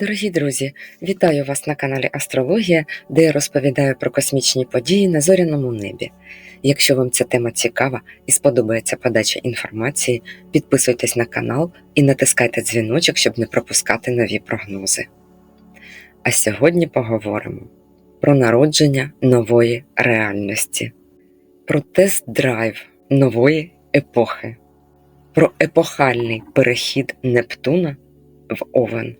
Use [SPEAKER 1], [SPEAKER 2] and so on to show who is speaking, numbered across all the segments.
[SPEAKER 1] Дорогі друзі, вітаю вас на каналі Астрологія, де я розповідаю про космічні події на зоряному небі. Якщо вам ця тема цікава і сподобається подача інформації, підписуйтесь на канал і натискайте дзвіночок, щоб не пропускати нові прогнози. А сьогодні поговоримо про народження нової реальності, про тест-драйв нової епохи, про епохальний перехід Нептуна в Овен.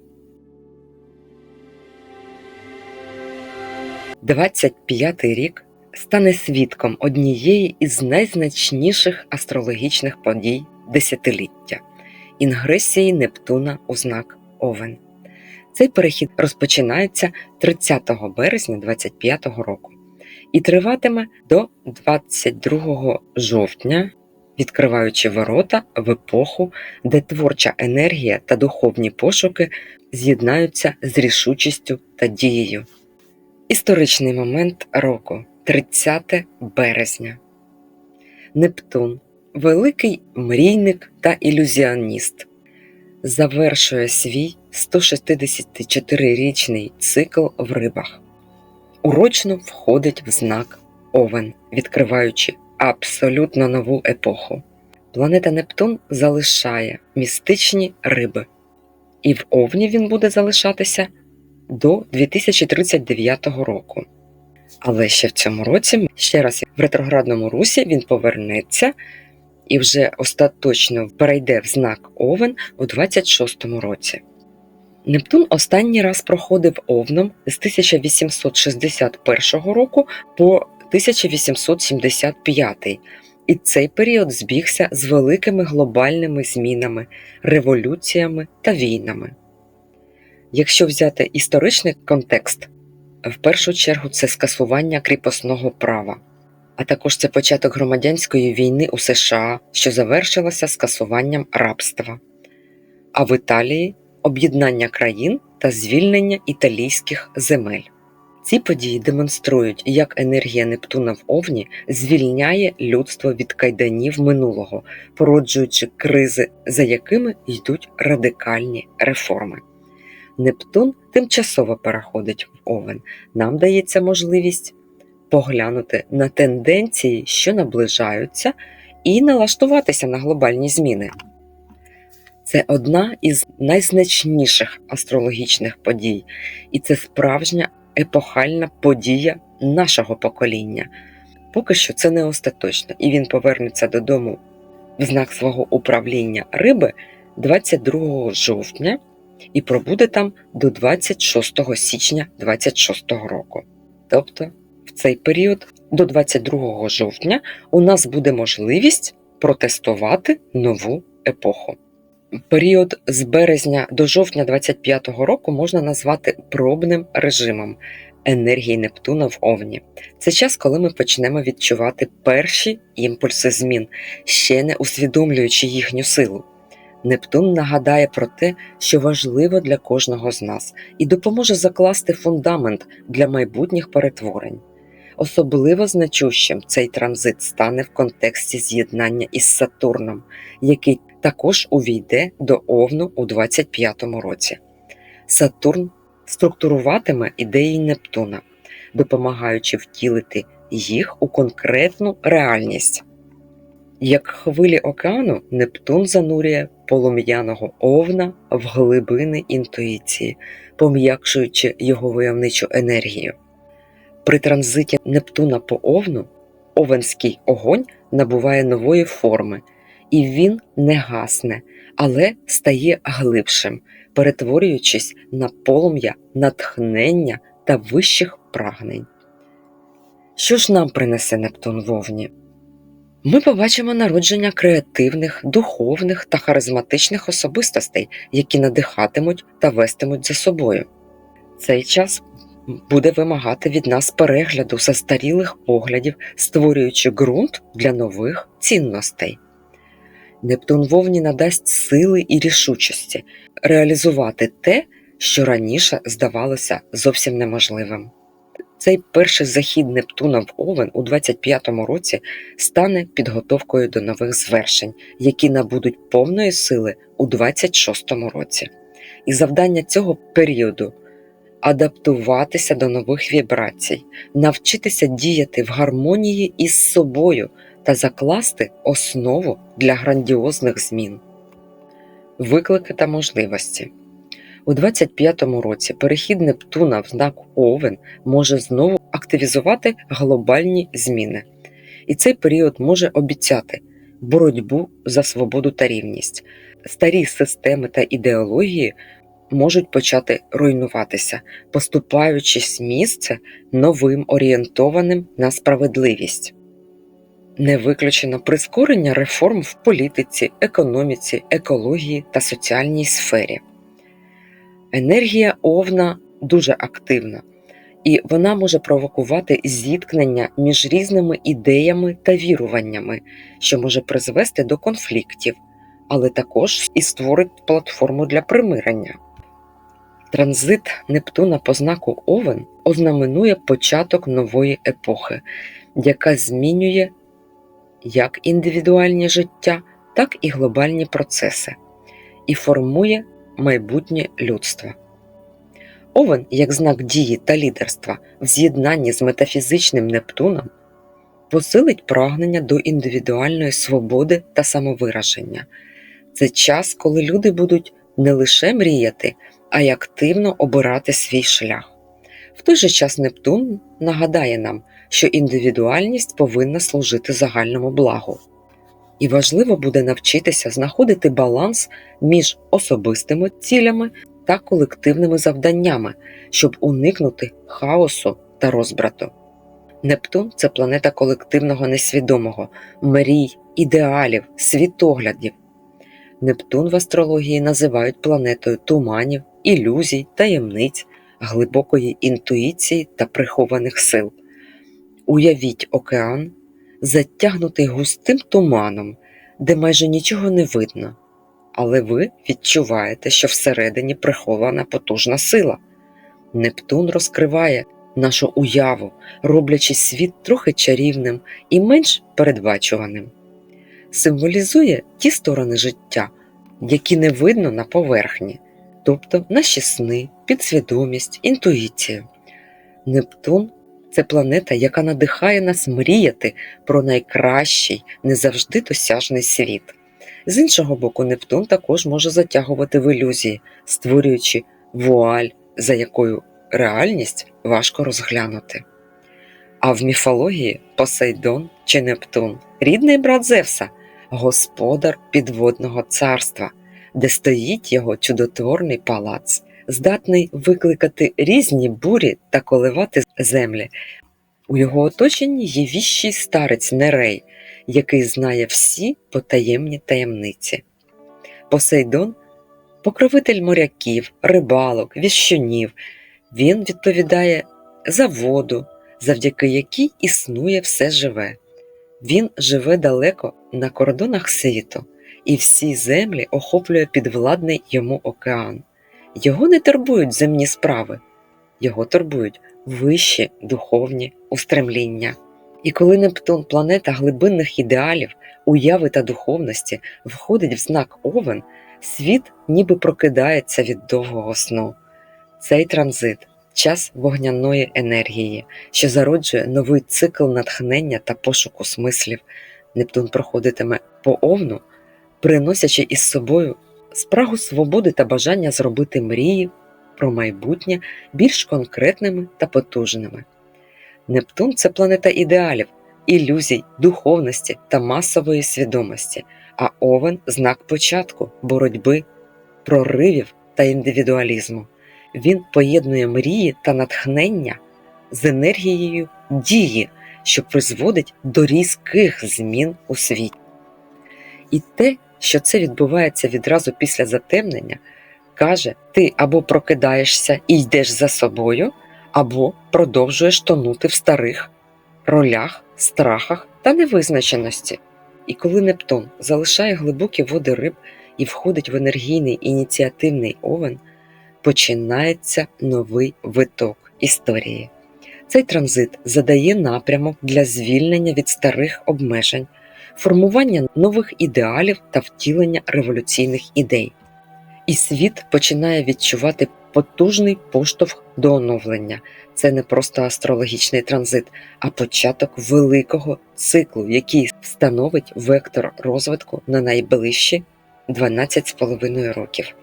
[SPEAKER 1] 25-й рік стане свідком однієї із найзначніших астрологічних подій десятиліття інгресії Нептуна у знак Овен. Цей перехід розпочинається 30 березня 25 року і триватиме до 22 жовтня, відкриваючи ворота в епоху, де творча енергія та духовні пошуки з'єднаються з рішучістю та дією. Історичний момент року 30 березня. Нептун, великий мрійник та ілюзіоніст, завершує свій 164-річний цикл в рибах. Урочно входить в знак Овен, відкриваючи абсолютно нову епоху. Планета Нептун залишає містичні риби, і в Овні він буде залишатися до 2039 року. Але ще в цьому році, ще раз в ретроградному русі, він повернеться і вже остаточно перейде в знак Овен у 26-му році. Нептун останній раз проходив Овном з 1861 року по 1875, і цей період збігся з великими глобальними змінами, революціями та війнами. Якщо взяти історичний контекст, в першу чергу це скасування кріпосного права, а також це початок громадянської війни у США, що завершилася скасуванням рабства, а в Італії об'єднання країн та звільнення італійських земель. Ці події демонструють, як енергія Нептуна в Овні звільняє людство від кайданів минулого, породжуючи кризи, за якими йдуть радикальні реформи. Нептун тимчасово переходить в Овен. Нам дається можливість поглянути на тенденції, що наближаються, і налаштуватися на глобальні зміни. Це одна із найзначніших астрологічних подій, і це справжня епохальна подія нашого покоління. Поки що це не остаточно, і він повернеться додому в знак свого управління риби 22 жовтня і пробуде там до 26 січня 26 року. Тобто, в цей період до 22 жовтня у нас буде можливість протестувати нову епоху. Період з березня до жовтня 25 року можна назвати пробним режимом енергії Нептуна в Овні. Це час, коли ми почнемо відчувати перші імпульси змін, ще не усвідомлюючи їхню силу. Нептун нагадає про те, що важливо для кожного з нас, і допоможе закласти фундамент для майбутніх перетворень. Особливо значущим цей транзит стане в контексті з'єднання із Сатурном, який також увійде до Овну у 25-му році. Сатурн структуруватиме ідеї Нептуна, допомагаючи втілити їх у конкретну реальність. Як хвилі океану, Нептун занурює полум'яного овна в глибини інтуїції, пом'якшуючи його войовничу енергію. При транзиті Нептуна по овну овенський огонь набуває нової форми, і він не гасне, але стає глибшим, перетворюючись на полум'я натхнення та вищих прагнень. Що ж нам принесе Нептун вовні? Ми побачимо народження креативних, духовних та харизматичних особистостей, які надихатимуть та вестимуть за собою. Цей час буде вимагати від нас перегляду застарілих поглядів, створюючи ґрунт для нових цінностей. Нептун вовні надасть сили і рішучості реалізувати те, що раніше здавалося зовсім неможливим. Цей перший захід Нептуна в Овен у 25-му році стане підготовкою до нових звершень, які набудуть повної сили у 26-му році. І завдання цього періоду адаптуватися до нових вібрацій, навчитися діяти в гармонії із собою та закласти основу для грандіозних змін. Виклики та можливості. У 25-му році перехід Нептуна в знак Овен може знову активізувати глобальні зміни, і цей період може обіцяти боротьбу за свободу та рівність. Старі системи та ідеології можуть почати руйнуватися, поступаючись місце новим орієнтованим на справедливість. Не виключено прискорення реформ в політиці, економіці, екології та соціальній сфері. Енергія овна дуже активна, і вона може провокувати зіткнення між різними ідеями та віруваннями, що може призвести до конфліктів, але також і створить платформу для примирення. Транзит Нептуна по знаку Овен ознаменує початок нової епохи, яка змінює як індивідуальні життя, так і глобальні процеси, і формує майбутнє людства. Овен, як знак дії та лідерства в з'єднанні з метафізичним Нептуном, посилить прагнення до індивідуальної свободи та самовираження. Це час, коли люди будуть не лише мріяти, а й активно обирати свій шлях. В той же час Нептун нагадає нам, що індивідуальність повинна служити загальному благу. І важливо буде навчитися знаходити баланс між особистими цілями та колективними завданнями, щоб уникнути хаосу та розбрату. Нептун це планета колективного несвідомого, мрій, ідеалів, світоглядів. Нептун в астрології називають планетою туманів, ілюзій, таємниць, глибокої інтуїції та прихованих сил. Уявіть океан, затягнутий густим туманом, де майже нічого не видно, але ви відчуваєте, що всередині прихована потужна сила. Нептун розкриває нашу уяву, роблячи світ трохи чарівним і менш передбачуваним. Символізує ті сторони життя, які не видно на поверхні, тобто наші сни, підсвідомість, інтуїцію. Нептун це планета, яка надихає нас мріяти про найкращий, не завжди досяжний світ. З іншого боку, Нептун також може затягувати в ілюзії, створюючи вуаль, за якою реальність важко розглянути. А в міфології Посейдон чи Нептун рідний брат Зевса, господар підводного царства, де стоїть його чудотворний палац, здатний викликати різні бурі та коливати землі. У його оточенні є віщий старець Нерей, який знає всі потаємні таємниці. Посейдон покровитель моряків, рибалок, віщунів. Він відповідає за воду, завдяки якій існує все живе. Він живе далеко на кордонах світу, і всі землі охоплює підвладний йому океан. Його не турбують земні справи, його турбують вищі духовні устремління. І коли Нептун, планета глибинних ідеалів, уяви та духовності, входить в знак Овен, світ ніби прокидається від довгого сну. Цей транзит час вогняної енергії, що зароджує новий цикл натхнення та пошуку смислів. Нептун проходитиме по овну, приносячи із собою спрагу свободи та бажання зробити мрії про майбутнє більш конкретними та потужними. Нептун це планета ідеалів, ілюзій, духовності та масової свідомості, а Овен знак початку, боротьби, проривів та індивідуалізму. Він поєднує мрії та натхнення з енергією дії, що призводить до різких змін у світі. І те, що це відбувається відразу після затемнення, каже: ти або прокидаєшся і йдеш за собою, або продовжуєш тонути в старих ролях, страхах та невизначеності. І коли Нептун залишає глибокі води риб і входить в енергійний ініціативний овен, починається новий виток історії. Цей транзит задає напрямок для звільнення від старих обмежень, формування нових ідеалів та втілення революційних ідей. І світ починає відчувати потужний поштовх до оновлення. Це не просто астрологічний транзит, а початок великого циклу, який становить вектор розвитку на найближчі 12,5 років.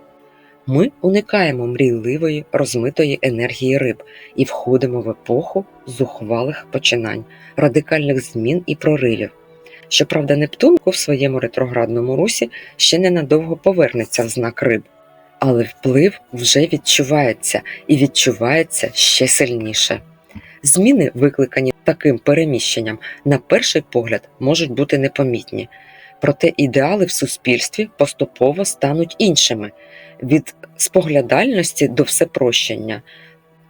[SPEAKER 1] Ми уникаємо мрійливої розмитої енергії риб і входимо в епоху зухвалих починань, радикальних змін і проривів. Щоправда, Нептун у своєму ретроградному русі ще ненадовго повернеться в знак риб, але вплив вже відчувається і відчувається ще сильніше. Зміни, викликані таким переміщенням, на перший погляд можуть бути непомітні, проте ідеали в суспільстві поступово стануть іншими від споглядальності до всепрощення,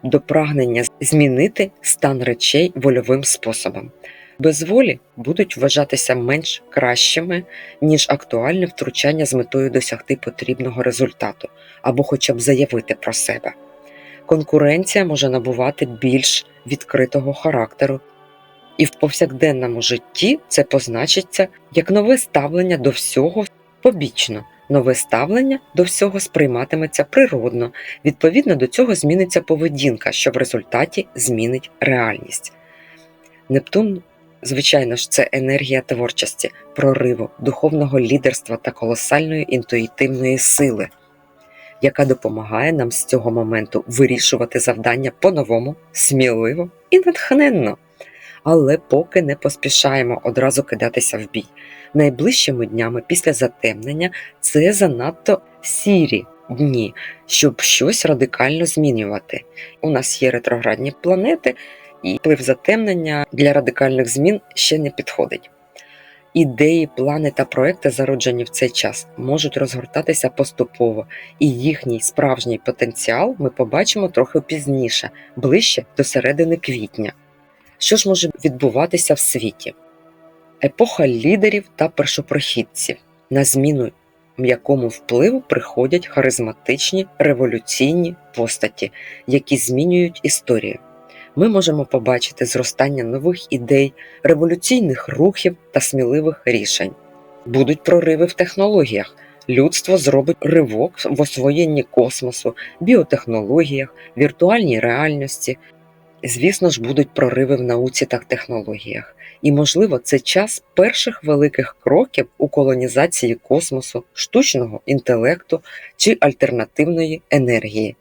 [SPEAKER 1] до прагнення змінити стан речей вольовим способом. Без волі будуть вважатися менш кращими, ніж актуальне втручання з метою досягти потрібного результату або хоча б заявити про себе. Конкуренція може набувати більш відкритого характеру, і в повсякденному житті це позначиться як нове ставлення до всього побічно. Нове ставлення до всього сприйматиметься природно, відповідно до цього зміниться поведінка, що в результаті змінить реальність. Нептун, звичайно ж, це енергія творчості, прориву, духовного лідерства та колосальної інтуїтивної сили, яка допомагає нам з цього моменту вирішувати завдання по-новому, сміливо і натхненно. Але поки не поспішаємо одразу кидатися в бій. Найближчими днями після затемнення це занадто сірі дні, щоб щось радикально змінювати. У нас є ретроградні планети, і вплив затемнення для радикальних змін ще не підходить. Ідеї, плани та проекти, зароджені в цей час, можуть розгортатися поступово, і їхній справжній потенціал ми побачимо трохи пізніше, ближче до середини квітня. Що ж може відбуватися в світі? Епоха лідерів та першопрохідців, на зміну м'якому впливу приходять харизматичні революційні постаті, які змінюють історію. Ми можемо побачити зростання нових ідей, революційних рухів та сміливих рішень. Будуть прориви в технологіях. Людство зробить ривок в освоєнні космосу, біотехнологіях, віртуальній реальності. Звісно ж, будуть прориви в науці та технологіях. І, можливо, це час перших великих кроків у колонізації космосу, штучного інтелекту чи альтернативної енергії.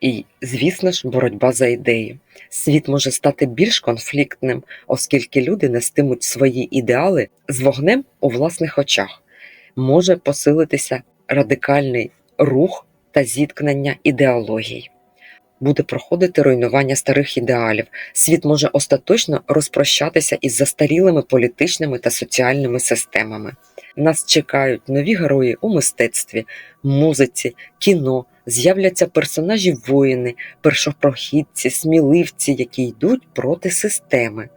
[SPEAKER 1] І, звісно ж, боротьба за ідею. Світ може стати більш конфліктним, оскільки люди нестимуть свої ідеали з вогнем у власних очах. Може посилитися радикальний рух та зіткнення ідеологій. Буде проходити руйнування старих ідеалів. Світ може остаточно розпрощатися із застарілими політичними та соціальними системами. Нас чекають нові герої у мистецтві, музиці, кіно. З'являться персонажі воїни, першопрохідці, сміливці, які йдуть проти системи.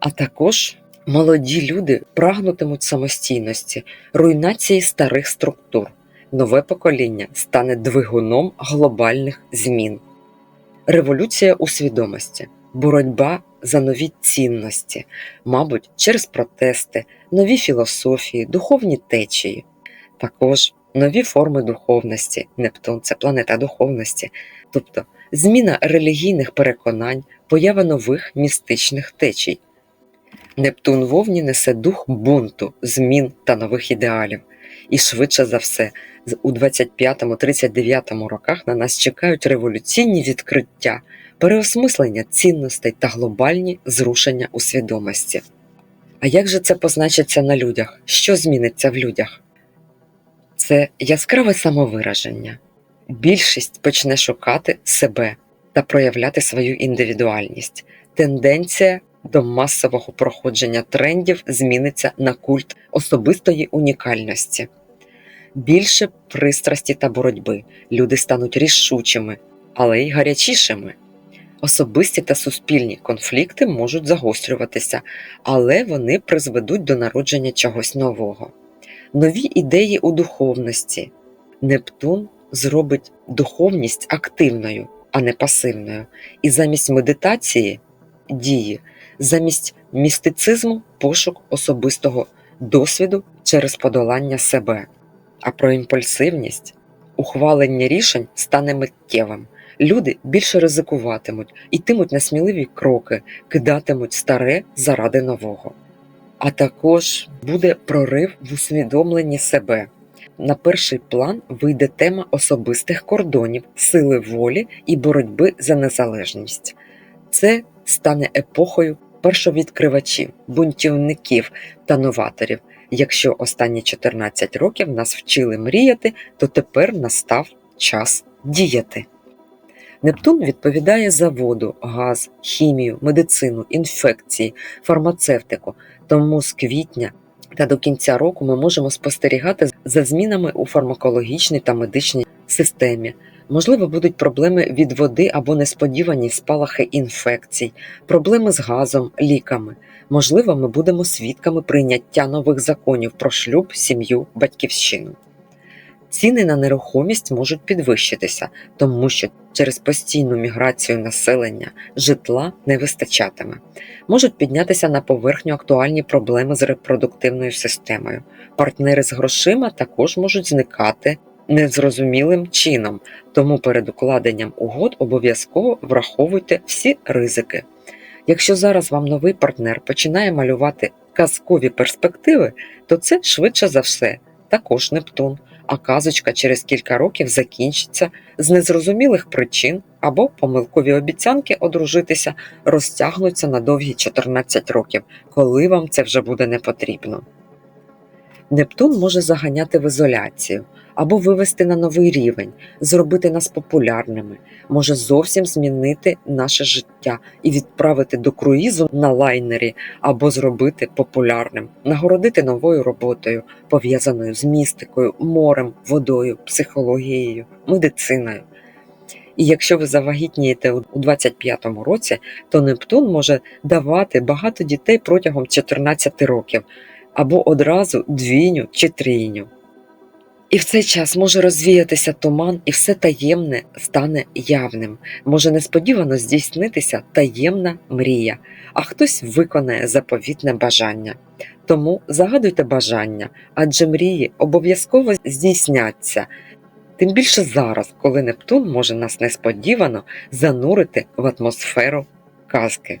[SPEAKER 1] А також молоді люди прагнутимуть самостійності, руйнації старих структур. Нове покоління стане двигуном глобальних змін. Революція у свідомості, боротьба за нові цінності, мабуть, через протести, нові філософії, духовні течії. Також нові форми духовності, Нептун це планета духовності, тобто зміна релігійних переконань, поява нових містичних течій. Нептун вовні несе дух бунту, змін та нових ідеалів. І швидше за все, у 25-39 роках на нас чекають революційні відкриття, переосмислення цінностей та глобальні зрушення у свідомості. А як же це позначиться на людях? Що зміниться в людях? це яскраве самовираження. Більшість почне шукати себе та проявляти свою індивідуальність. Тенденція до масового проходження трендів зміниться на культ особистої унікальності. Більше пристрасті та боротьби люди стануть рішучими, але й гарячішими. Особисті та суспільні конфлікти можуть загострюватися, але вони призведуть до народження чогось нового нові ідеї у духовності. Нептун зробить духовність активною, а не пасивною. І замість медитації дії, замість містицизму пошук особистого досвіду через подолання себе. А про імпульсивність ухвалення рішень стане миттєвим. Люди більше ризикуватимуть, йтимуть на сміливі кроки, кидатимуть старе заради нового. А також буде прорив в усвідомленні себе. На перший план вийде тема особистих кордонів, сили волі і боротьби за незалежність. Це стане епохою першовідкривачів, бунтівників та новаторів. Якщо останні 14 років нас вчили мріяти, то тепер настав час діяти. Нептун відповідає за воду, газ, хімію, медицину, інфекції, фармацевтику. Тому з квітня та до кінця року ми можемо спостерігати за змінами у фармакологічній та медичній системі. Можливо, будуть проблеми від води або несподівані спалахи інфекцій, проблеми з газом, ліками. Можливо, ми будемо свідками прийняття нових законів про шлюб, сім'ю, батьківщину. Ціни на нерухомість можуть підвищитися, тому що через постійну міграцію населення житла не вистачатиме. Можуть піднятися на поверхню актуальні проблеми з репродуктивною системою. Партнери з грошима також можуть зникати незрозумілим чином, тому перед укладенням угод обов'язково враховуйте всі ризики. Якщо зараз вам новий партнер починає малювати казкові перспективи, то це швидше за все також Нептун, а казочка через кілька років закінчиться з незрозумілих причин або помилкові обіцянки одружитися розтягнуться на довгі 14 років, коли вам це вже буде не потрібно. Нептун може заганяти в ізоляцію або вивести на новий рівень, зробити нас популярними, може зовсім змінити наше життя і відправити до круїзу на лайнері або зробити популярним, нагородити новою роботою, пов'язаною з містикою, морем, водою, психологією, медициною. І якщо ви завагітнієте у 25-му році, то Нептун може давати багато дітей протягом 14 років або одразу двійню чи трійню. І в цей час може розвіятися туман, і все таємне стане явним. Може несподівано здійснитися таємна мрія, а хтось виконає заповітне бажання. Тому загадуйте бажання, адже мрії обов'язково здійсняться. Тим більше зараз, коли Нептун може нас несподівано занурити в атмосферу казки.